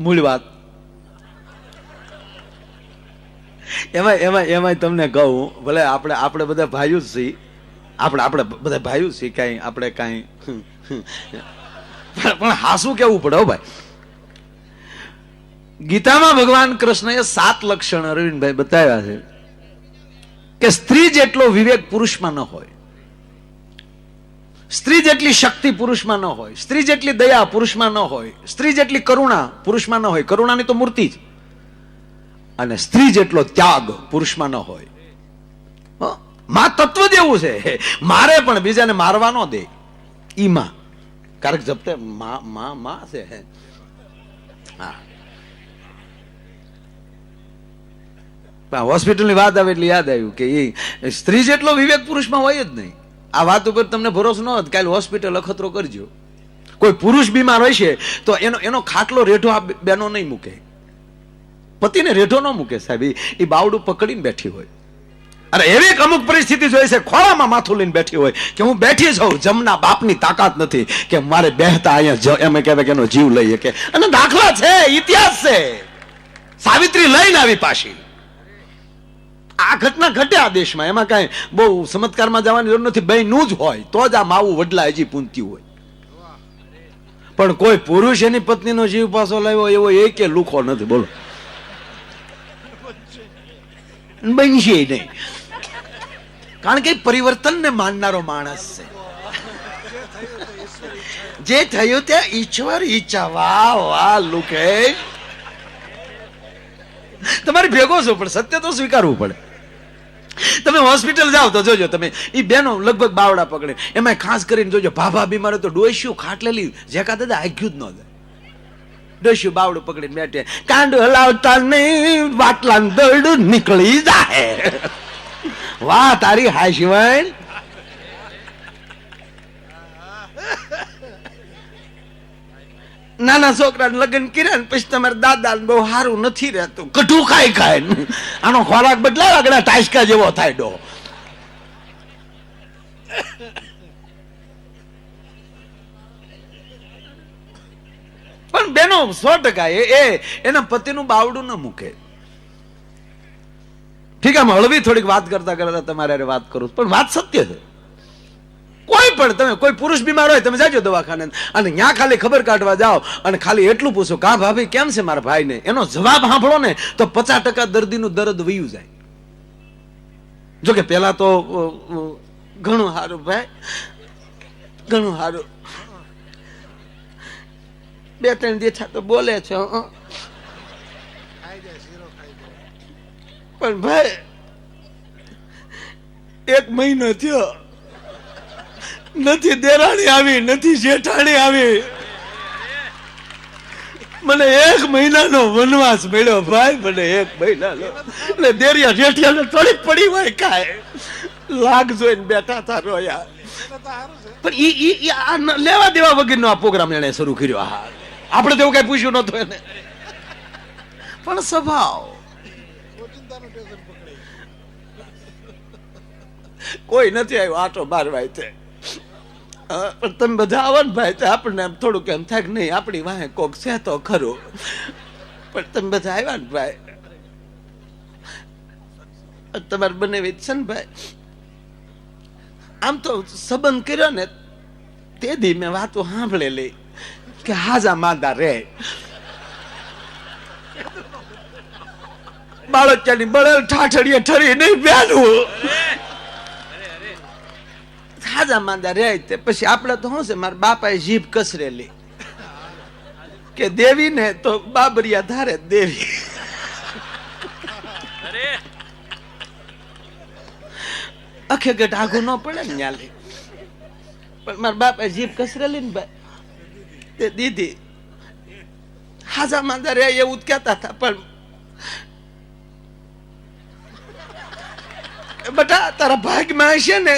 મૂળ વાત. એમાં એમાં એમાં તમને કહું, ભલે આપણે આપણે બધા ભાઈઓ જ છીએ. આપણે આપણે બધા ભાઈઓ છીએ, કાંઈ આપણે કાંઈ. પણ હાસું કેવું પડે ભાઈ. ગીતામાં ભગવાન કૃષ્ણએ સાત લક્ષણ અરવિંદભાઈ બતાવ્યા છે કે સ્ત્રી જેટલો વિવેક પુરુષમાં ન હોય. સ્ત્રી જેટલી શક્તિ પુરુષમાં ન હોય, સ્ત્રી જેટલી દયા પુરુષમાં ન હોય, સ્ત્રી જેટલી કરુણા પુરુષમાં ન હોય, કરુણાની તો મૂર્તિ જ. અને સ્ત્રી જેટલો ત્યાગ પુરુષમાં ન હોય? માં તત્વ જેવું છે. મારે પણ બીજાને મારવા ન દે. ઈ માં. કારણ કે જપતે માં માં માં છે. હા. હોસ્પિટલની વાત આવે એટલે યાદ આવ્યું કે એ સ્ત્રી જેટલો વિવેક પુરુષમાં હોય જ નહીં. આ વાત ઉપર તમને ભરોસો ન હોત કાલે હોસ્પિટલ અખતરો કરજો. કોઈ પુરુષ બીમાર હોય છે, તો એનો એનો ખાટલો રેઢો આ બેનો નહીં મૂકે. પતિને રેઢો ન મૂકે સાહેબ એ બાવડું પકડીને બેઠી હોય. અરે એવી અમુક પરિસ્થિતિ જોઈ છે, ખોળામાં માથું લઈને બેઠી હોય કે હું બેઠી છું જમના બાપની તાકાત નથી કે મારે બેહતા અહીંયા એમ કહેવાય કે એનો જીવ લઈએ કે અને દાખલા છે, ઇતિહાસ છે. સાવિત્રી લઈને આવી પાછી. આ ઘટના ઘટે આ દેશમાં. એમાં કાંઈ બહુ ચમત્કારમાં જવાની જરૂર નથી. બહેનું જ હોય, તો જ આ માવું વડલા હજી પૂનતી હોય. પણ કોઈ પુરુષ એની પત્નીનો જીવ પાછો લાવ્યો એવો એ કે લુખો નથી. બોલો. બનશે નહીં. કારણ કે પરિવર્તનને માનનારો માણસ છે. જે થયું તે ઈશ્વર ઈચ્છા. વાહ વાહ લુકેશ તમારે ભેગો છો, પણ સત્ય તો સ્વીકારવું પડે. તમે હોસ્પિટલ જાઓ તો જોજો તમે. એ બેનો લગભગ બાવડા પકડે. એમાં ખાસ કરીને જોજો, ભાભા બીમાર તો ડોસ્યું ખાટલેલી જેકા દાદા આગ્યું જ ન જાય. ડોસ્યું બાવડું પકડીને બેઠે. કાંડ હલાવતા નહીં વાટલા દરડું નીકળી જાય. વાહ, તારી હાય નાના છોકરાને લગ્ન કર્યા ને પછી તમારા દાદા બહુ સારું નથી રહેતું. કઠું ખાઈ ખાય આનો ખોરાક બદલાય આગળ ટાઈસકા જેવો થાય ડો. પણ બેનો સો ટકા એ એના પતિનું બાવડું ન મૂકે. ઠીક આમ હળવી થોડીક વાત કરતા કરતા તમારે વાત કરું પણ વાત સત્ય છે. કોઈ પણ તમે, કોઈ પુરુષ બીમાર હોય, તમે જાજો દવાખાને. અને ત્યાં ખાલી ખબર કાઢવા જાઓ અને ખાલી એટલું પૂછો, કા ભાભી, કેમ છે મારા ભાઈને? એનો જવાબ સાંભળો ને, તો પચાસ ટકા દર્દીનું દર્દ વયું જાય. જો કે પેલા તો ઘણું સારું ભાઈ, ઘણું સારું. બે ત્રણ દેઠા તો બોલે છે. પણ ભાઈ, એક મહિનો થયો. નથી દેરાણી આવી, નથી જેઠાણી આવી. મને એક મહિનાનો વનવાસ મળ્યો ભાઈ, મને એક મહિનાનો. ને દેરિયા જેઠિયાને થોડી પડી હોય કાય લાગ જોઈને બેઠા હતા રોયા. પણ ઈ ઈ આ લેવા દેવા વગરનો આ પ્રોગ્રામ એણે શરૂ કર્યો. હા. આપણે તો એવું કઈ પૂછ્યું નતું એને. પણ સ્વભાવ. કોઈ નથી આવ્યું, આટો બાર વાય પણ તમે બધા આવો ને ભાઈ, તો આપણને એમ થોડુંક એમ થાય કે નહીં, આપણી વાહે કોક છે તો ખરું. પણ તમે બધા આવ્યા ને ભાઈ. તમારે બને છે ને ભાઈ. આમ તો સંબંધ કર્યો ને, તે દી મેં વાતો સાંભળેલી કે હાજા માંદા રે. બાળકની બળેલ ઠાઠડીએ ઠરી નહીં બેનું હાજા માંદા રે તે પછી આપણે તો શું છે મારા બાપાએ જીભ કસરેલી. કે દેવી ને તો બાબરિયા ધારે દેવી. અખે ગઢ આઘું ન પડે ને ન્યાલે. પણ મારા બાપાએ જીભ કસરેલી ને ભાઈ તે દીધી હાજા માંદા રે એવું જ કહેતા હતા પણ બટા તારા ભાગમાં હશે ને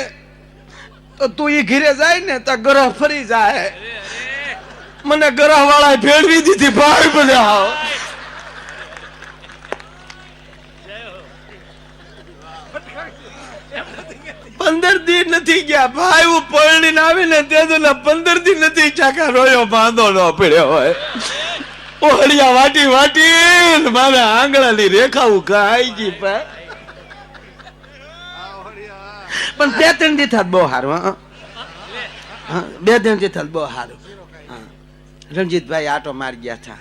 તો તું એ ઘીરે જાય ને તો ગ્રહ ફરી જાય. મને ગ્રહ વાળા ભેળવી દીધી, ભાઈ બધા પંદર દી નથી ગયા, ભાઈ હું પરણીને આવીને તે તો પંદર દી નથી ચાકા રોયો બાંધો ન પડ્યો હોય. ઓળિયા વાટી વાટી મારા આંગળાની રેખા ખાઈ ગઈ પા પણ બે ત્રણ દી થાત બહુ સારું બે ત્રણ દી થાત બહુ સારું. રણજીતભાઈ આટો મારી ગયા હતા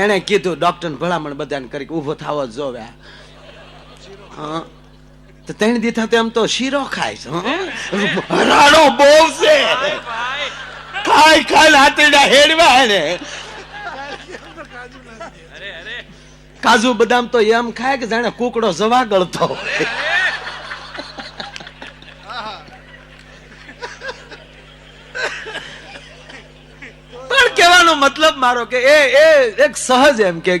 એણે કીધું ડોક્ટર ભલામણ બધાને કરી ઊભો ઊભો થવો જોવે. તો ત્રણ દી થતે એમ તો શીરો ખાય છે? રાડો બહુ છે. ખાય ખાય હાથીડા હેડવા ને કાજુ બદામ તો એમ ખાય કે જાણે કુકડો જવા ગળતો હોય. પણ કહેવાનો મતલબ મારો કે એ એ, એક સહજ એમ કે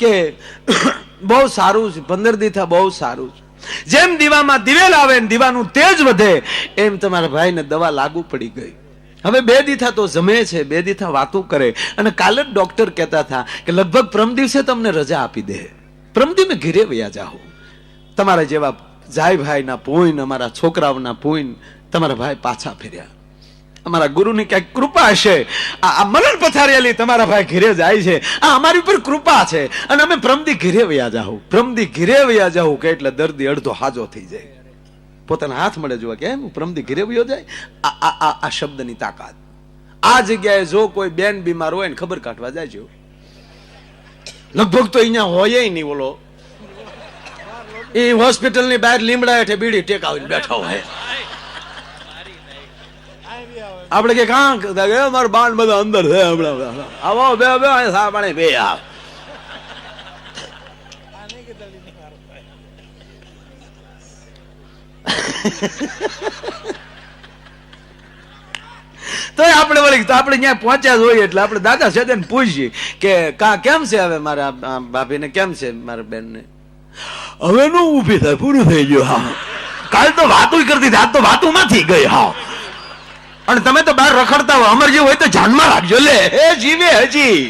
કે બહુ સારું છે, પંદર દીથા બહુ સારું છે. જેમ દીવામાં દિવેલ આવે ને દીવાનું તેજ વધે, એમ તમારા ભાઈને દવા લાગુ પડી ગઈ. હવે બે દીથા તો જમે છે, બે દીથા વાતો કરે. અને કાલે જ ડોક્ટર કહેતા હતા કે લગભગ પ્રમ દિવસે તમને રજા આપી દે. પ્રમ દિવસે ઘેરે વયા જાઓ તમારા જેવા જાય ભાઈના પોઈન અમારા છોકરાઓના પોઈન તમારા ભાઈ પાછા ફેર્યા. અમારા ગુરુની ક્યાંક કૃપા છે. આ મરણ પથારેલી તમારા ભાઈ ઘેરે જાય છે. આ અમારી ઉપર કૃપા છે. અને અમે પ્રમદી ઘેરે વયા જાઉં પ્રમદી ઘેરે વયા જાઉં કે એટલે દર્દી અડધો હાજો થઈ જાય. પોતાના હાથ મળે જોવા કે એમ, પ્રમદી ઘેરે વયો જાય. આ આ શબ્દની તાકાત. આ જગ્યાએ જો કોઈ બેન બીમાર હોય ને ખબર કાઢવા જાય લગભગ તો અહીંયા હોય નહીં બોલો એ હોસ્પિટલની બહાર લીમડા હેઠે બીડી ટેકાવીને બેઠા હોય. આપણે કે કાં કે મારા બાણ બધા અંદર છે, હમણાં આવો, બે બે સા પાણી બે આવ તો આપણે વળી આપણે ત્યાં પહોંચ્યા જ એટલે આપણે દાદા છે તેને પૂછીએ કે, કા, કેમ છે હવે મારા ભાભીને? કેમ છે મારા બેનને? હવે નું ઊભી થાય, પૂરું થઈ ગયું, હા. કાલ તો વાતું કરતી આજ તો વાતું માંથી ગઈ, હા. અને તમે તો બહાર રખડતા હો. અમર જેવું હોય તો જાનમાં રાખજો. લે એ જીવે, હજી.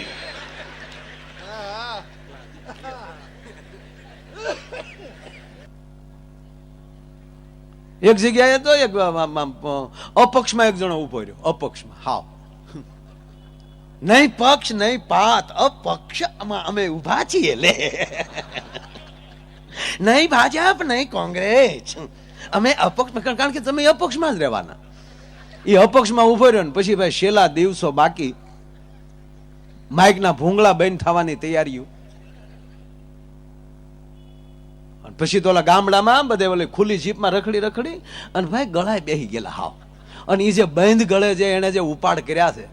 એક જગ્યાએ તો એક અપક્ષમાં એક જણો ઊભો રહ્યો. અપક્ષમાં હા નહીં પક્ષ, નહીં પાત અપક્ષમાં અમે ઊભા છીએ, લે. નહીં ભાજપ, નહીં કોંગ્રેસ. અમે અપક્ષ, કારણ કે તમે અપક્ષમાં જ રહેવાના. એ અપક્ષમાં ઊભો રહ્યો ને પછી ભાઈ છેલ્લા દિવસો બાકી માઇકના ભૂંગળા બેન થવાની તૈયારીઓ. પછી તો ઓલા ગામડામાં બધે ઓલી ખુલ્લી જીપમાં રખડી રખડી અને ભાઈ ગળાએ બેહી ગયેલા હાવ. અને એ જે બંધ ગળે છે એને જે ઉપાડ કર્યા છે.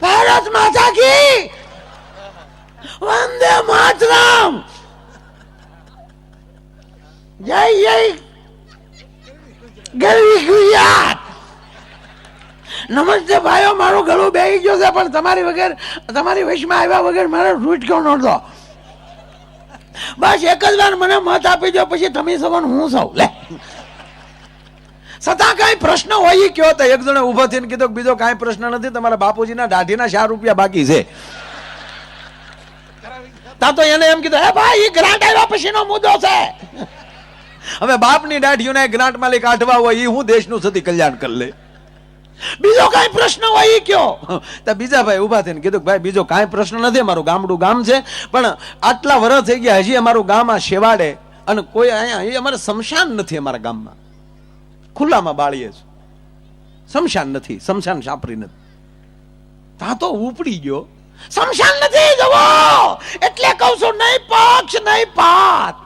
ભારત માતા કી! વંદે માતરમ! જય જય ગરવી ગુજરાત! નમસ્તે ભાઈઓ, મારું ગળું બેહી ગયું છે, પણ તમારી વગર, તમારી વશમાં આવ્યા વગર મારે રૂટ કેવો નડતો બસ એક જ વાર મને મત આપી દો પછી તમે સવન હું સૌ. લે. છતાં કાંઈ પ્રશ્ન હોય એ કયો તો એક જણે ઊભો થઈને કીધું બીજો કાંઈ પ્રશ્ન નથી, તમારા બાપુજીના દાઢીના ચાર રૂપિયા બાકી છે. તા તો એને એમ કીધું, હે ભાઈ એ ગ્રાન્ટ આવ્યા પછીનો મુદ્દો છે. હવે બાપની દાઢીઓને ગ્રાન્ટ માલિક કાઢવા હોય એ હું દેશનું સતી કલ્યાણ કરી લે. બીજો કાંઈ પ્રશ્ન હોય એ કયો? તો બીજા ભાઈ ઊભા થઈને કીધું ભાઈ, બીજો કાંઈ પ્રશ્ન નથી, અમારું ગામડું ગામ છે, પણ આટલા વર્ષ થઈ ગયા, હજી અમારું ગામ આ શેવાડે અને કોઈ અહીંયા, એ અમારે શમશાન નથી અમારા ગામમાં. ખુલ્લામાં બાળીએ છે શમશાન નથી, શમશાન સાપરી નથી. તા તો ઉપડી ગયો. શમશાન નથી જવો એટલે કહું છું, નહીં પક્ષ, નહીં પાત.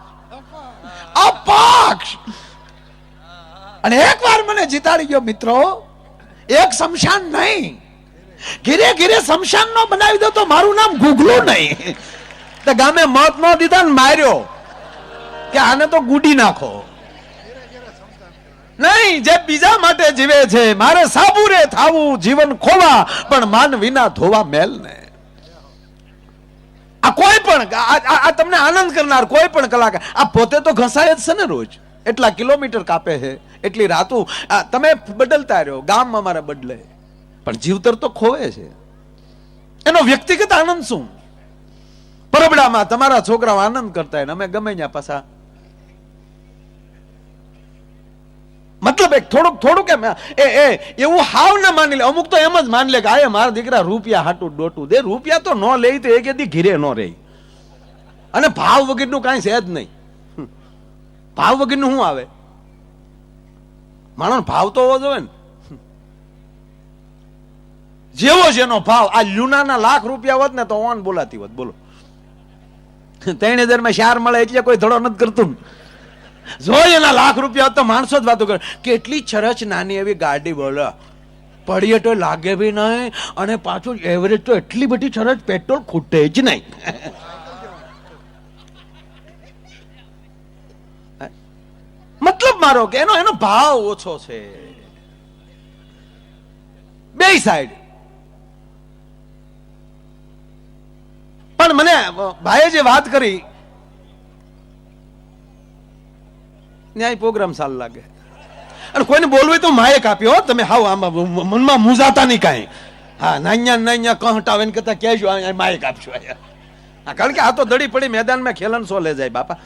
અપક્ષ. અને એકવાર મને જીતાડી ગયો, મિત્રો. એક શમશાન નહીં. ઘીરે ઘીરે શમશાન નો બનાવી દો તો મારું નામ ગુગલું નહીં. તો ગામે મત ન દીધા ને માર્યો કે આને તો ગુડી નાખો. નહીં, જે બીજા માટે જીવે છે, મારે સાબુરે થાવું, જીવન ખોવા, પણ માન વિના ધોવા મેલ ને. આ કોઈ પણ આ- તમને આનંદ કરનાર કોઈ પણ કલાકાર, આ પોતે તો ઘસાય જ છે ને રોજ. એટલા કિલોમીટર કાપે છે. એટલી રાતું તમે બદલતા રહ્યો, ગામ અમારે બદલે. પણ જીવતર તો ખોવે છે. એનો વ્યક્તિગત આનંદ શું? પરબડામાં તમારા છોકરાઓ આનંદ કરતા હોય અમે ગમે ત્યાં પાછા મતલબ એક થોડુંક થોડુંક એમ, એ એ, એવું હાવ ના માની લે. અમુક તો એમ જ માની લે કે આ મારા દીકરા રૂપિયા હાટું ડોટું દે. રૂપિયા તો ન લે તો એક દી ઘીરે ન રહે અને ભાવ વગેરેનું કાંઈ છે જ નહીં. ભાવ વગેરેનું શું આવે? માણસ ભાવ તો હોવો જોઈએ ને. જેવો જેનો ભાવ, આ લ્યુનાના લાખ રૂપિયા હોત ને તો ઓન બોલાતી હોત, બોલો. ત્રણ હજારમાં ચાર મળે એટલે કોઈ ધડો નથી કરતું જો એના લાખ રૂપિયા તો માણસો જ વાતો કરે. કેટલી છરચ નાની એવી ગાડી બોલો. પડીએ તો લાગે બી નહીં અને પાછું એવરેજ તો એટલી બધી છરચ પેટ્રોલ ખૂટે જ નહીં. મતલબ મારો કે એનો એનો ભાવ ઓછો છે. બે સાઈડ પણ મને ભાઈએ જે વાત કરી, ન્યાય પ્રોગ્રામ સાલ લાગે. અને કોઈને બોલવું તો માયક આપ્યો તમે હાવ આમાં મનમાં મૂંઝાતા નહીં કાંઈ. હા, નાન્યા નાન્યા કહટાવે ને કરતા કહેજો આપજો. અહીંયા. હા, કારણ કે આ તો દડી પડી મેદાનમાં ખેલન સો લે જાય બાપા.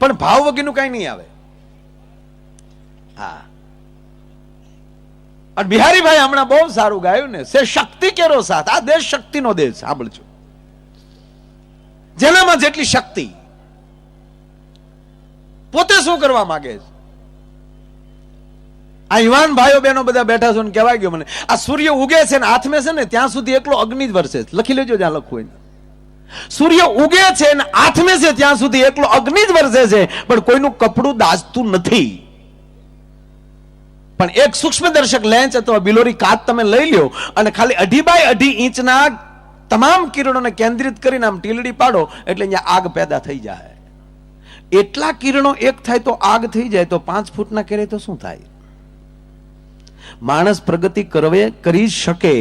પણ ભાવ વગીનું કાંઈ નહીં આવે. અને બિહારીભાઈ હમણાં બહુ સારું ગાયું ને, સે શક્તિ કેરો સાથ. આ દેશ શક્તિનો દેશ સાંભળજો જેનામાં જેટલી શક્તિ, પોતે શું કરવા માંગે છે? આ યુવાન ભાઈઓ બહેનો બધા બેઠા છો ને કહેવાય ગયો મને, આ સૂર્ય ઉગે છે ને, હાથમે છે ને, ત્યાં સુધી એકલો અગ્નિ જ વરસે લખી લેજો જ્યાં લખવું હોય. સૂર્ય ઉગે છે ને, હાથમે છે, ત્યાં સુધી એકલો અગ્નિ જ વરસે છે. પણ કોઈનું કપડું દાજતું નથી. પણ એક સૂક્ષ્મદર્શક લેન્સ અથવા બિલોરી કાચ તમે લઈ લ્યો અને ખાલી અઢી બાય અઢી ઇંચના તમામ કિરણોને કેન્દ્રિત કરીને આમ ટીલડી પાડો એટલે અહીંયા આગ પેદા થઈ જાય એટલા કિરણો એક થાય તો આગ થઈ જાય, તો પાંચ ફૂટના કેરે તો શું થાય? માણસ પ્રગતિ કરવે, કરી શકે,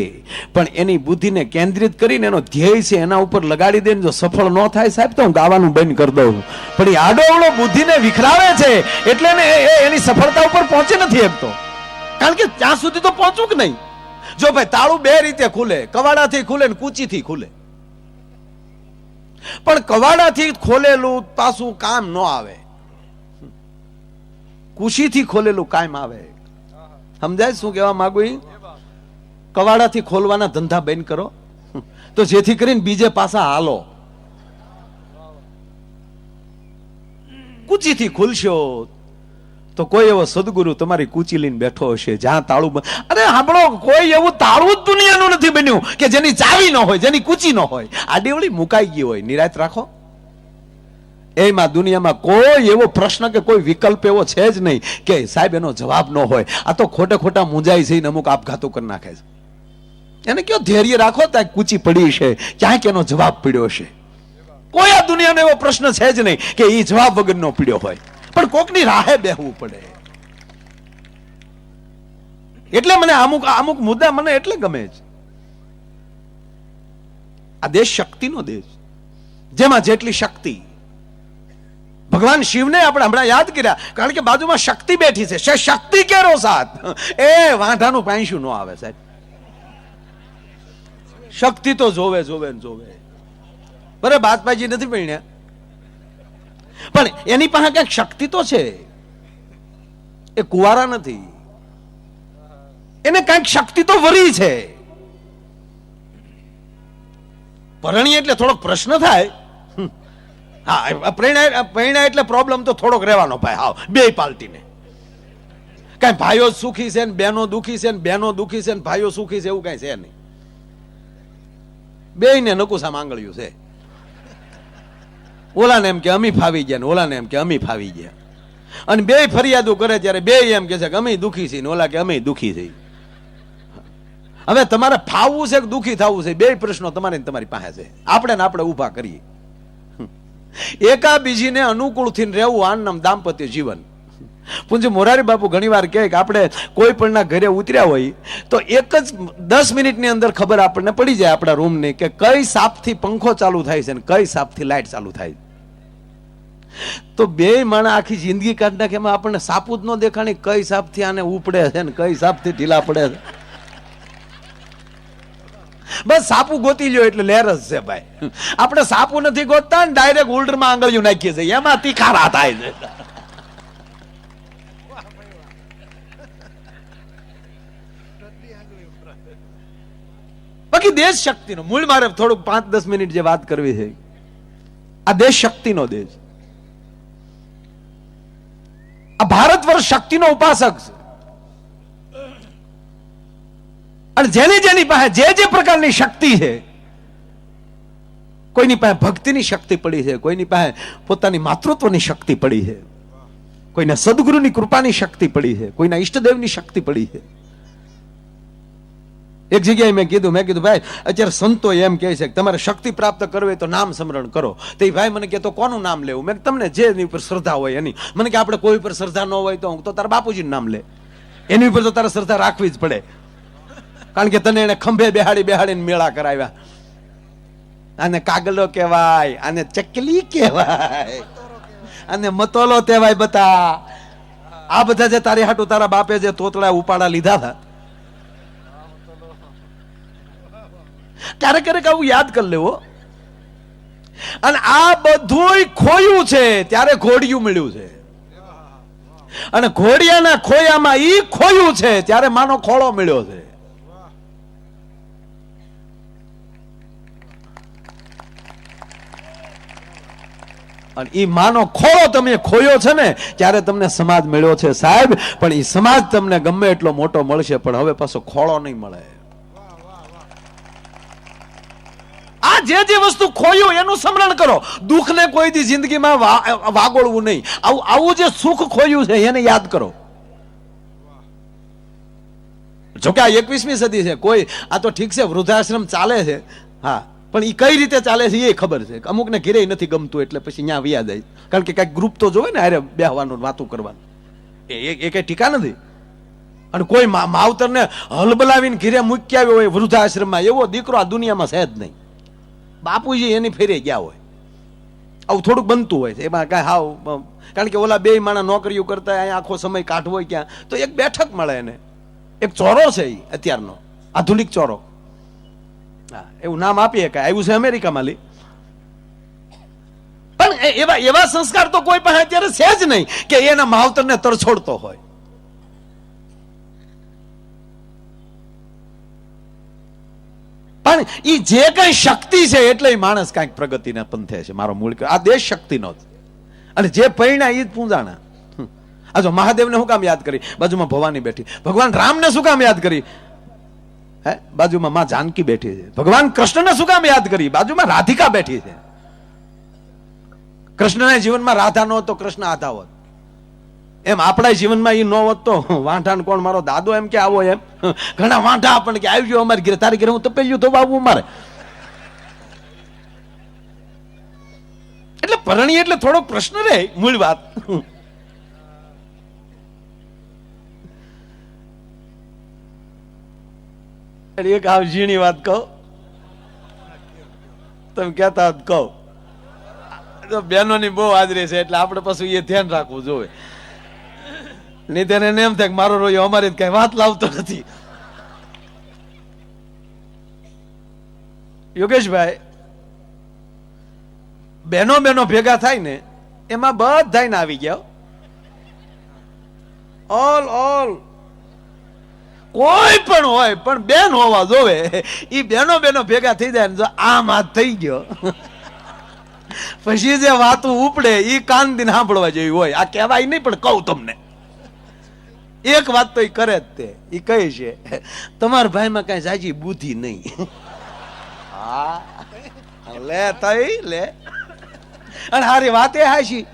પણ એની બુદ્ધિને કેન્દ્રિત કરીને એનો ધ્યેય છે એના ઉપર લગાડી દે જો સફળ ન થાય સાહેબ, તો હું ગાવાનું બંધ કરી દઉં. પણ એ આડો બુદ્ધિને વિખરાવે છે, એટલે એને સફળતા ઉપર પહોંચી નથી શકતો કારણ કે ત્યાં સુધી તો પહોંચું કે નહીં? જો ભાઈ તાળું બે રીતે ખુલે, કવાડાથી ખુલે ને કૂચીથી ખુલે. પણ કવાડાથી ખોલેલું પાછું કામ ન આવે. કુશીથી ખોલેલું કાયમ આવે. સમજાય શું કહેવા માંગુ ઈ? કવાડાથી ખોલવાના ધંધા બંધ કરો. તો જેથી કરીને બીજે પાસા હાલો. કુચીથી ખુલશો તો કોઈ એવો સદગુરુ તમારી કૂચી લઈને બેઠો હશે, જ્યાં તાળું અરે સાંભળો, કોઈ એવું તાળું જ દુનિયાનું નથી બન્યું કે જેની ચાવી ન હોય, જેની કૂચી ન હોય. આ ડેવડી મુકાઈ ગઈ હોય નિરાત રાખો. એમાં દુનિયામાં કોઈ એવો પ્રશ્ન કે કોઈ વિકલ્પ એવો છે જ નહીં કે સાહેબ, એનો જવાબ ન હોય. આ તો ખોટા ખોટા મુંજાઈ જઈને અમુક આપઘાતો કરી નાખે છે. એને કયો ધૈર્ય રાખો, ત્યાં કૂચી પડી છે, ક્યાંક એનો જવાબ પીડ્યો છે. કોઈ આ દુનિયાનો એવો પ્રશ્ન છે જ નહીં કે એ જવાબ વગરનો પીડ્યો હોય. પણ કોકની રાહે બેહવું પડે. એટલે મને અમુક અમુક મુદ્દા મને એટલે ગમે છે. આ દેશ શક્તિનો દેશ. જેમાં જેટલી શક્તિ. ભગવાન શિવને આપણે હમણાં યાદ કર્યા, કારણ કે બાજુમાં શક્તિ બેઠી છે. શક્તિ કેરો સાથ? એ વાંઢાનું પાંચું ન આવે સાહેબ. શક્તિ તો જોવે જોવે ને જોવે. બરે બાતપાજી નથી પીણ્યા પણ એની પાસે કંઈક શક્તિ તો છે. એ કુવારા નથી. એને કંઈક શક્તિ તો વરી છે. પરણી એટલે થોડોક પ્રશ્ન થાય. હા પ્રેરણા પ્રેરણા એટલે પ્રોબ્લેમ તો થોડોક રહેવાનો ભાઈ. હાવ, બે પાર્ટીને કઈ ભાઈઓ સુખી છે ને બહેનો દુખી છે ને બહેનો દુખી છે ને ભાઈઓ સુખી છે એવું કઈ છે નહીં. બે ને નકુસા માંગળ્યું છે. ઓલાને એમ કે અમી ફાવી ગયા ને ઓલાને એમ કે અમી ફાવી ગયા. અને બે ફરિયાદો કરે ત્યારે બે એમ કે છે કે અમે દુઃખી છીએ ઓલા કે અમે દુઃખી થઈ હવે તમારે ફાવવું છે કે દુઃખી થવું છે? બે પ્રશ્નો તમારે તમારી પાસે છે. આપણે ને આપણે ઊભા કરીએ. એકા બીજીને અનુકૂળ થઈને રહેવું આનંદ દાંપત્ય જીવન. પૂંજ મોરારી બાપુ ઘણીવાર કહે કે આપણે કોઈ પણના ઘરે ઉતર્યા હોય તો એક જ દસ મિનિટની અંદર ખબર આપણને પડી જાય આપણા રૂમની કે કઈ સાપથી પંખો ચાલુ થાય છે ને કઈ સાપથી લાઇટ ચાલુ થાય તો બે માણા આખી જિંદગી કાઢી નાખે. એમાં આપણને સાપુ જ ન દેખાણી કઈ સાપથી આને ઉપડે છે ને કઈ સાપથી ઢીલા પડે છે. બસ સાપુ ગોતી લ્યો એટલે લહેર જ છે ભાઈ. આપણે સાપુ નથી ગોતતા ને ડાયરેક્ટ હોલ્ડરમાં આંગળીઓ નાખીએ છીએ. એમાં તીખારા થાય છે. બાકી દેશ શક્તિનો મૂળ મારે થોડુંક પાંચ દસ મિનિટ જે વાત કરવી છે. આ દેશ શક્તિનો દેશ. આ ભારત વર્ષ શક્તિનો ઉપાસક છે. અને જેની જેની પાસે જે જે પ્રકારની શક્તિ છે, કોઈની પાસે ભક્તિની શક્તિ પડી છે, કોઈની પાસે પોતાની માતૃત્વની શક્તિ પડી છે, કોઈને સદગુરુની કૃપાની શક્તિ પડી છે, કોઈના ઈષ્ટદેવની શક્તિ પડી છે. એક જગ્યાએ મેં કીધું મેં કીધું, ભાઈ, અત્યારે સંતો એમ કહે છે કે તમારે શક્તિ પ્રાપ્ત કરવી તો નામ સ્મરણ કરો. તો એ ભાઈ મને કહે, તો કોનું નામ લેવું? મેં તમને જે એની ઉપર શ્રદ્ધા હોય એની. મને કે આપણે કોઈ ઉપર શ્રદ્ધા ન હોય તો હું તો તારા બાપુજીનું નામ લે. એની ઉપર તો તારે શ્રદ્ધા રાખવી જ પડે. કારણ કે તને એને ખંભે બેહાડી બેહાડીને મેળા કરાવ્યા. આને કાગલો કહેવાય, આને ચકલી કહેવાય, આને મતોલો કહેવાય બતા આ બધા જે તારી હાટું તારા બાપે જે તોતળા ઉપાડા લીધા હતા ક્યારેક ક્યારેક આવું યાદ કરી લેવો. અને આ બધુંય ખોયું છે, ત્યારે ઘોડિયું મળ્યું છે. અને ઘોડિયાના ખોયામાં ઈ ખોયું છે, ત્યારે માનો ખોળો મળ્યો છે. અને એ માનો ખોળો તમે ખોયો છે ને, ત્યારે તમને સમાજ મળ્યો છે સાહેબ. પણ એ સમાજ તમને ગમે એટલો મોટો મળશે, પણ હવે પાછો ખોળો નહીં મળે. જે જે વસ્તુ ખોયું એનું સ્મરણ કરો. દુઃખને કોઈ દી જિંદગીમાં વાગોળવું નહીં. આવું આવું જે સુખ ખોયું છે એને યાદ કરો. જોકે આ એકવીસમી સદી છે. કોઈ, આ તો ઠીક છે, વૃદ્ધાશ્રમ ચાલે છે. હા, પણ એ કઈ રીતે ચાલે છે એ ખબર છે. અમુકને ઘેરે નથી ગમતું એટલે પછી ત્યાં વ્યા જાય. કારણ કે કાંઈક ગ્રુપ તો જોવે ને અરે બેહવાનું વાતું કરવાનું. એ, એ- કઈ ટીકા નથી. અને કોઈ માવતરને હલબલાવીને ઘીરે મૂકી આવ્યો હોય વૃદ્ધાશ્રમમાં, એવો દીકરો આ દુનિયામાં છે જ નહીં. બાપુજી એની ફેરે ગયા હોય. આવું થોડુંક બનતું હોય છે. એમાં કાંઈ હાવ કારણ કે ઓલા બે માણા નોકરીઓ કરતા અહીંયા આખો સમય કાઢવો હોય ક્યાં, તો એક બેઠક મળે એને. એક ચોરો છે એ અત્યારનો. આધુનિક ચોરો. હા, એવું નામ આપીએ કાંઈ. આવ્યું છે અમેરિકામાં લી. પણ એવા એવા સંસ્કાર તો કોઈ પાસે અત્યારે છે જ નહીં કે એના માવતરને તરછોડતો હોય. પણ એ જે કઈ શક્તિ છે એટલે માણસ કાંઈક પ્રગતિના પંથે છે. મારો મૂળ આ દેશ શક્તિનો જ. અને જે પૈણા એ જ પૂંજાણા. આ જો મહાદેવને શું કામ યાદ કરી? બાજુમાં ભવાની બેઠી. ભગવાન રામને શું કામ યાદ કરી? હે? બાજુમાં માં જાનકી બેઠી છે. ભગવાન કૃષ્ણને શું કામ યાદ કરી? બાજુમાં રાધિકા બેઠી છે. કૃષ્ણના જીવનમાં રાધા ન હોત કૃષ્ણ આધા હોત. એમ આપણા જીવનમાં એ ન હોત તો વાંઢાને કોણ? મારો દાદો એમ કે આવો એમ. ઘણા વાંઠા આપણને કે આવી ગયો અમારે ઘેર. તારી ઘેર હું તપેલ્યું તો બાબુ મારે એટલે પરણી એટલે થોડો પ્રશ્ન રહે મૂળ વાત. એક આવ ઝીણી વાત કહો. તમે કહેતા કહો. બહેનોની બહુ હાજરી છે, એટલે આપણે પાછું એ ધ્યાન રાખવું જોવે નહીં તેને એમ થાય મારો રોયો, અમારી કઈ વાત લાવતો નથી. યોગેશભાઈ, બહેનો બહેનો ભેગા થાય ને, એમાં બધા ને આવી ગયા ઓલ ઓલ કોઈ પણ હોય, પણ બેન હોવા જોવે. એ બેનો બેનો ભેગા થઈ જાય ને જો આમ હાથ થઈ ગયો. પછી જે વાતો ઉપડે એ કાન દિન સાંભળવા જેવી હોય. આ કહેવાય નહીં, પણ કહું તમને. એક વાત તો એ કરે જ તે. એ કહે છે, તમારા ભાઈમાં કઈ જાજી બુદ્ધિ નહીં. લે તઈ, લે. અને હારી વાત એ હાશી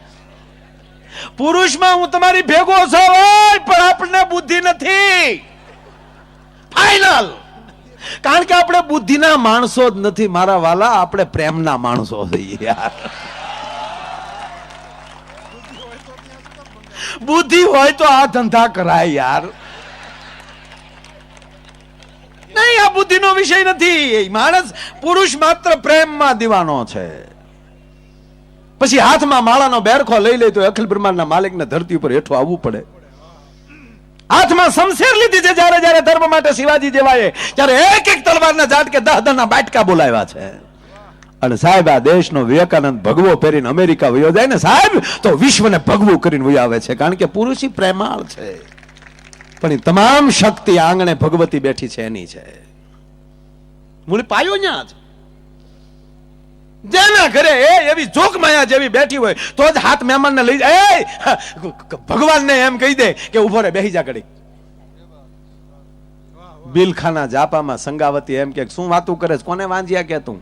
પુરુષમાં હું તમારી ભેગો છો પણ આપણને બુદ્ધિ નથી. ફાઈનલ કારણ કે આપણે બુદ્ધિના માણસો જ નથી, મારા વાલા, આપણે પ્રેમના માણસો છીએ યાર. બુદ્ધિ હોય તો આ ધંધા કરાય યાર. નહીં, આ બુદ્ધિનો વિષય નથી. માણસ પુરુષ માત્ર પ્રેમમાં દીવાનો છે. પછી હાથમાં માળાનો બેરખો લઈ લે તો અખિલ બ્રહ્માંડના માલિકને ધરતી ઉપર હેઠું આવવું પડે. હાથમાં શમશેર લીધી છે જ્યારે જ્યારે ધર્મ માટે શિવાજી જેવાએ ત્યારે એક એક તલવારના ઝાટકે દહ દહના બાટકા બોલાવ્યા છે. અને સાહેબ, આ દેશનો વિવેકાનંદ ભગવો પહેરીને અમેરિકા વયો જાય ને સાહેબ, તો વિશ્વને ભગવું કરીને વયો આવે છે, કારણ કે પુરુષી પ્રેમાળ છે. પણ એ તમામ શક્તિ આંગણે ભગવતી બેઠી છે, એની છે. મૂળ પાયો ન્યા જ. જેના ઘરે એ એવી જોક માયા જેવી બેઠી હોય, તો જ હાથ મહેમાનને લઈ જાય. ભગવાનને એમ કહી દે કે ઊભો રે બેહી જા ઘડી બિલખાના જાપામાં સંગાવતી એમ કે, શું વાતું કરે કોને વાંજ્યા કે તું?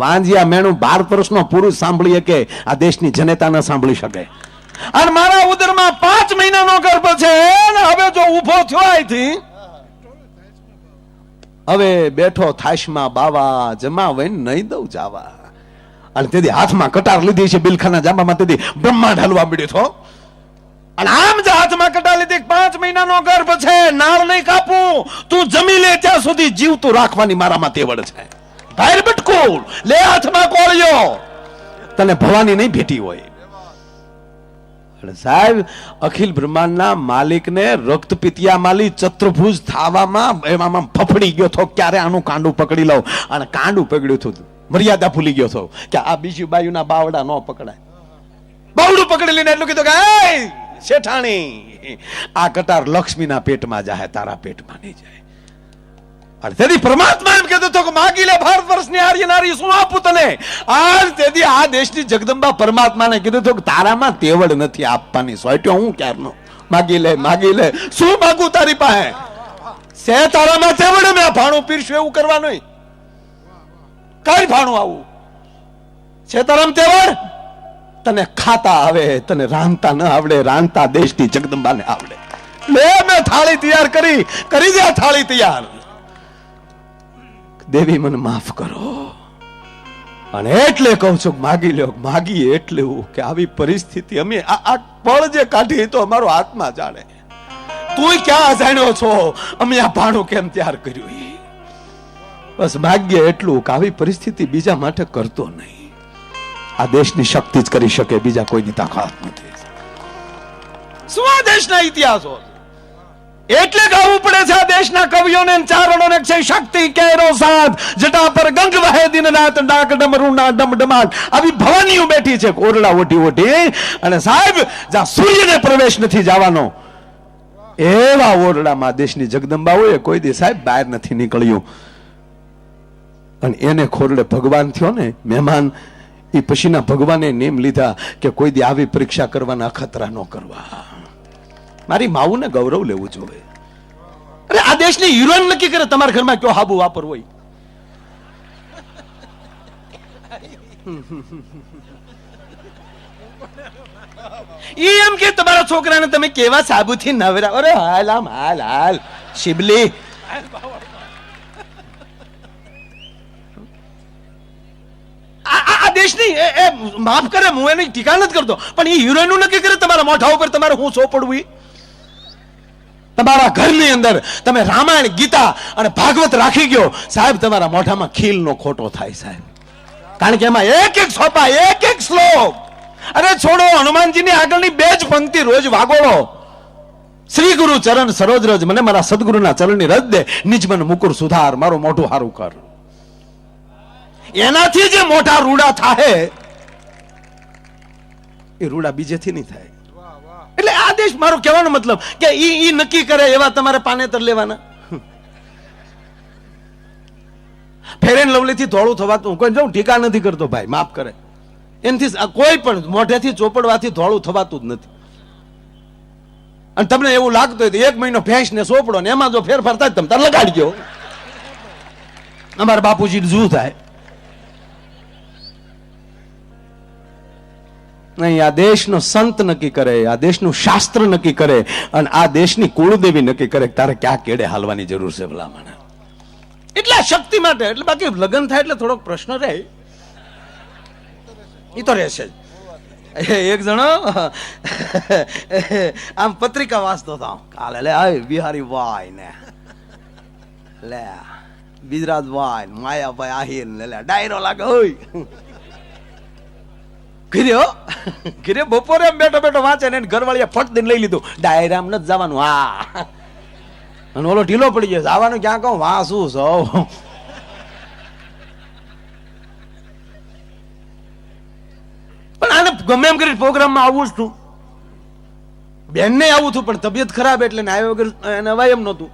વાંજિયા મેણું બાર વર્ષનો પુરુષ સાંભળી શકે, આ દેશની જનતા ન સાંભળી શકે. અને મારા ઉદરમાં પાંચ મહિનાનો ગર્ભ છે હવે જો ઊભો થયો અહીંથી હવે બેઠો થાશમાં બાવા જમા વૈન નહીં દઉં જાવા. અને તેથી હાથમાં કટાર લીધી છે, બિલખાના જાંબામાં તેથી બ્રહ્માંડ હલવા મળ્યો છો અને આમ જ હાથમાં કટાર લીધી પાંચ મહિનાનો ગર્ભ છે, નાળ નહીં કાપું. તું જમી લે, ત્યાં સુધી જીવતું રાખવાની મારામાં તેવડ છે. ભાઈર બટકુલ લે હાથમાં કોળિયો. તને ભવાની નહીં ભેટી હોય. સાહેબ અખિલ બ્રહ્માંડના માલિકને રક્તપિતિયા માલી ચતુર્ભુજ થાવામાં એમાં ફફડી ગયો તો ક્યારે આનું કાંડું પકડી લઉં? અને કાંડું પકડ્યું હતું મર્યાદા ભૂલી ગયો છો કે આ બીજી બાયુના બાવડા ન પકડાય. બાવડું પકડી લઈને એટલું કીધું કે "એય, શેઠાણી આ કટાર લક્ષ્મીના પેટમાં જાય તારા પેટમાં નહીં જાય. તેથી પરમાત્મા એમ કહેતો હતો કે માગી લે ભારત વર્ષની આર્ય નારી શું આપું તને આ આ દેશની જગદંબા પરમાત્માને કીધું હતું કે તારામાં તેવડ નથી આપવાની સોટ્યો હું ક્યારનો માગી લે માગી લે શું માગું તારી પાસે સે તારામાં તેવડ મેં ભાણું પીરશું એવું કરવાનું કઈ ભાણું આવું છે તારામ તેવડ તને ખાતા આવે તને રાંધતા ન આવડે રાંધતા દેશની જગદંબાને આવડે લે મેં થાળી તૈયાર કરી કરી દે થાળી તૈયાર દેવી મને માફ કરો. અને એટલે કહું છું માગી લ્યો માગી એટલે હું કે આવી પરિસ્થિતિ અમે આ પળ જે કાઢી તો અમારો આત્મા જાણે. તું ક્યાં જાણ્યો છો? અમે આ ભાણું કેમ તૈયાર કર્યું? બસ ભાગ્ય એટલું કે આવી પરિસ્થિતિ બીજા માટે કરતો નહીં. આ દેશની શક્તિ જ કરી શકે, બીજા કોઈની તાકાત નથી. શું આ દેશના ઇતિહાસો એટલે ગાવું પડે છે આ દેશના કવિઓને ચારણોને છે, શક્તિ કેરો સાથ. જટા પર ગંગ વહે દિન રાત, ડાક ડમરું ના ડમડમાટ. આવી ભવાનીઓ બેઠી છે ઓરડા ઓટી ઓટી અને સાહેબ, જ્યાં સૂર્યને પ્રવેશ નથી જવાનો, એવા ઓરડામાં દેશની જગદંબાઓએ કોઈ દી સાહેબ બહાર નથી નીકળ્યું. અને એને ખોરડે ભગવાન થયો ને, મહેમાન એ પછીના ભગવાને નેમ લીધા કે કોઈ દી આવી પરીક્ષા કરવાના અખતરા ન કરવા. મારી માવુને ગૌરવ લેવું જોઈએ અરે આ દેશની હિરોઈન નક્કી કરે તમારા ઘરમાં કયો હાબુ વાપરવો હોય. ઈ એમ કે તમારા છોકરાને તમે કેવા સાબુથી નવરા અરે હાલ આમ, હાલ હાલ. શિબલી. દેશની, એ- માફ કરે, હું એની ટીકા નથી કરતો. પણ એ હિરોઈન નક્કી કરે તમારા મોઢા ઉપર તમારે હું સોંપડવું? તમારા ઘરની અંદર તમે રામાયણ, ગીતા અને ભાગવત રાખી ગયો, સાહેબ, તમારા મોઢામાં ખીલનો ખોટો થાય, સાહેબ. કારણ કે એમાં એક એક સોપા, એક એક શ્લોક. અરે છોડો, હનુમાનજીની આગળની બે જ પંક્તિ રોજ વાગોળો. શ્રી ગુરુ ચરણ સરોજ રજ, મને મારા સદગુરુના ચરણની રજ દે, નિજ મન મુકુર સુધાર, મારું મોઢું હારું કર. એનાથી જે મોટા રૂડા થાય એ રૂડા બીજેથી નહીં થાય. એટલે મારો કહેવાનો મતલબ કે ઈ ઈ નક્કી કરે એવા તમારે પાનેતર લેવાના. ફેરેન લવલી થી ધોળું થવાતું કોઈ જાઉં ટીકા નથી કરતો ભાઈ, માફ કરે. એનથી કોઈ પણ મોઢેથી ચોપડવાથી ધોળું થવાતું જ નથી. અને તમને એવું લાગતું હોય તો એક મહિનો ભેંસ ને સોપડો ને એમાં જો ફેરફાર થાય તમે તાર લગાડજો. અમારા બાપુજી જુ થાય? નહીં આ દેશનો સંત નક્કી કરે, આ દેશનું શાસ્ત્ર નક્કી કરે અને આ દેશની કુળદેવી નક્કી કરે તારે ક્યાં કેડે હાલવાની જરૂર છે ભલામણ. એટલે શક્તિ માટે, એટલે બાકી લગ્ન થાય એટલે થોડોક પ્રશ્ન રહે. એ તો રહેશે જ. એક જણો, આમ પત્રિકા વાંચતો હતો. કાલે લે બિહારી વાય ને. લે, બિજરાજ વાય માયાભાઈ આહીર ને, લે, ડાયરો લાગે હોય ઘરે ઘરે બપોરે બેઠો બેઠો વાંચે ને ઘરવાળીએ ફટ દઈને લઈ લીધું. ડાયરામ નથી જવાનું, હા. અને ઓલો ઢીલો પડી ગયો જવાનું ક્યાં કહું? વાંસું સૌ પણ આને ગમે એમ કરી પ્રોગ્રામમાં આવું જ તું. બેનને આવું છું પણ તબિયત ખરાબ એટલે ને આવ્યા વગર એને અવાય એમ નહોતું.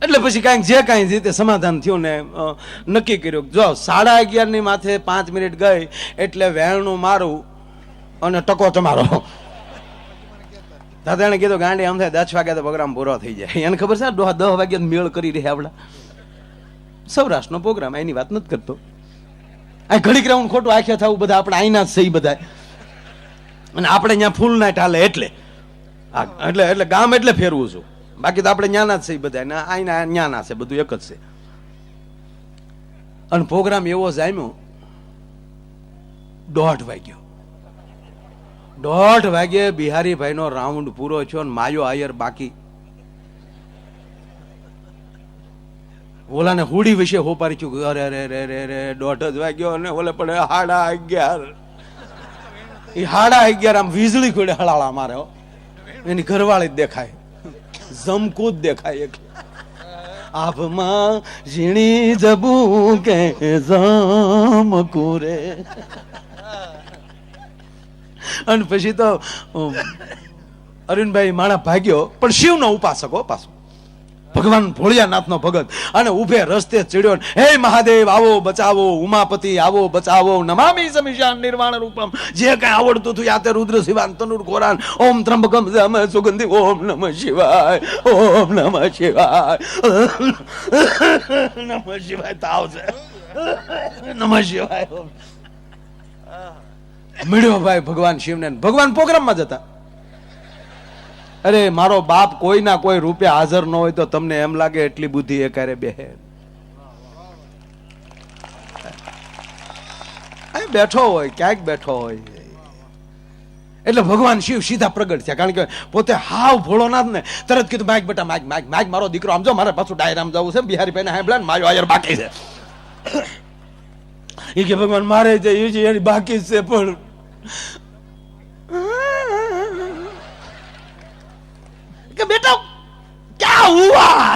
પછી કાંઈક જે કાંઈ રીતે સમાધાન થયું ને નક્કી કર્યું જો સાડા અગિયારની માથે પાંચ મિનિટ ગઈ એટલે વેણનું મારું અને ટકો તમારો. દાદા એને કીધું ગાંડી, આમ થાય દસ વાગ્યા તો પ્રોગ્રામ પૂરો થઈ જાય. એને ખબર છે ડોહા દસ વાગ્યા મેળ કરી રહ્યા આપણા? સૌરાષ્ટ્રનો પ્રોગ્રામ, એની વાત નથી કરતો. આ ઘડીક રાઉન્ડ ખોટું આખ્યા થવું, બધા આપણે આઈના જ સહી બધા. અને આપણે ત્યાં ફૂલ નાઇટ હાલે એટલે એટલે એટલે ગામ એટલે ફેરવું છું. બાકી તો આપણે જ્ઞાના જ છે બધા. ને આઈના ન્યાના છે, બધું એક જ છે. અને પ્રોગ્રામ એવો જામ્યો દોઢ વાગ્યો. દોઢ વાગે બિહારીભાઈનો રાઉન્ડ પૂરો થયો ને માયો આયર બાકી. ઓલાને હુડી વિશે હોપારી ચૂક અરે રે રે રે રે દોઢ જ વાગ્યો અને ઓલે પડે હાડા અગિયાર. એ હાડા અગિયાર આમ વીજળી ખોડે હળાળા મારે એની ઘરવાળી જ દેખાય. જમકુ જ દેખાય એક. આભમાં ઝીણી જબું કે જમકુરે અને પછી તો અરુણભાઈ માણા ભાગ્યો, પણ શિવનો ઉપાસકો પાછો. ભગવાન ભોળિયાનાથનો ભગત. અને ઉભે રસ્તે ચડ્યો હે મહાદેવ, આવો બચાવો, ઉમાપતિ, આવો બચાવો, નમામી સમિશાન નિર્વાણ રૂપમ. જે કઈ આવડતું હતું યાતે રુદ્ર શિવાન તનુર કોરાન. ઓમ ત્રંબકમ જમ સુગંધિ, ઓમ નમઃ શિવાય, ઓમ નમઃ શિવાય. નમઃ શિવાય તાવ છે નમઃ શિવાય. મળ્યો ભાઈ ભગવાન શિવને. ભગવાન પ્રોગ્રામમાં જતા. અરે, મારો બાપ કોઈના કોઈ રૂપે હાજર ન હોય તો તમને એમ લાગે એટલી બુદ્ધિ એકારે બેહે. બેઠો હોય, ક્યાંક બેઠો હોય. એટલે ભગવાન શિવ સીધા પ્રગટ થયા. કારણ કે પોતે હાવ ભોળો ના જ ને તરત કીધું માઇક બેટા માઇક માઇક માઇક મારો દીકરો આમ જો, મારે પાછું ડાયરામ જવું છે, બિહારી ભાઈને હાંભળ્યા ને મારો આયર બાકી છે. એ કે, ભગવાન, મારે છે એ છે એની બાકી છે પણ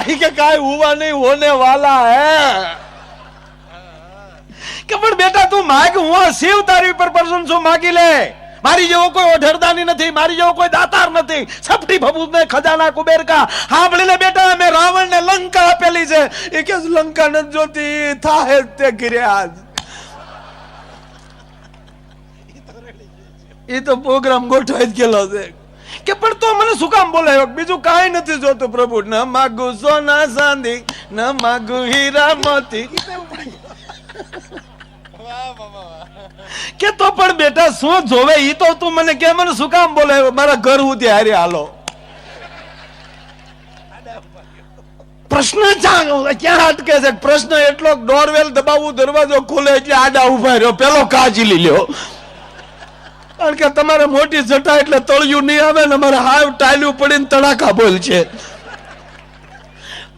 भाई के काय हुआ नहीं होने वाला है કે પણ બેટા તું માગ, હું શિવ તારી ઉપર પ્રસન્ન છું, માગી લે. મારી જેવો કોઈ ઓઢરદાની નથી, મારી જેવો કોઈ દાતાર નથી. સપટી ફબૂત ને ખજાના કુબેરકા સાંભળી લે બેટા અમે રાવણ ને લંકા આપેલી છે. એ કે લંકા ન જોતી, થાહે તે ગિર્યા એ તો પ્રોગ્રામ ગોઠવાઈ જ ગયેલો છે. કે પણ તો મને શું કામ બોલાયો બીજું કાંઈ નથી જોતું પ્રભુ. ન માગુ સોના ચાંદી, ન માગુ હીરા મોતી. કે તો પણ બેટા, શું જોવે? ઈ તો તું મને કે, મને શું કામ બોલાયો મારા ઘર સુધી હારે હાલો. પ્રશ્ન ક્યાં અટકે છે? પ્રશ્ન એટલો ડોરવેલ દબાવવું દરવાજો ખોલે એટલે આડા ઊભા રહ્યો. પેલો કાજી લ્યો. કારણ કે તમારે મોટી જટા એટલે તળિયું નહીં આવે ને અમારે હાવ ટાયલું પડીને તડાકા બોલ છે.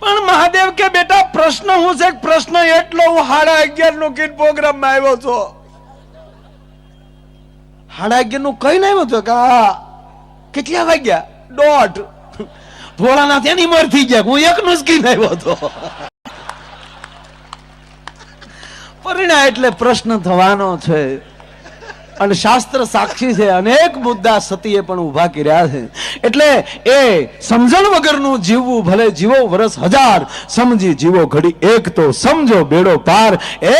પણ મહાદેવ કે બેટા, પ્રશ્ન હું છે પ્રશ્ન એટલો હું સાડા અગિયારનું કીટ પ્રોગ્રામમાં આવ્યો છો. સાડા અગિયારનું કઈ આવ્યો છો કે હા, કેટલા વાગ્યા? દોઢ. ભોળાના ત્યાંની મર થઈ ગયા, હું એક નું જ કીને આવ્યો હતો પરિણા એટલે પ્રશ્ન થવાનો છે. અને શાસ્ત્ર સાક્ષી છે. અનેક મુદ્દા સતીએ પણ ઊભા કર્યા છે. એટલે એ સમજણ વગરનું જીવવું ભલે જીવો વરસ હજાર, સમજી જીવો ઘડી એક તો સમજો બેડો પાર. એ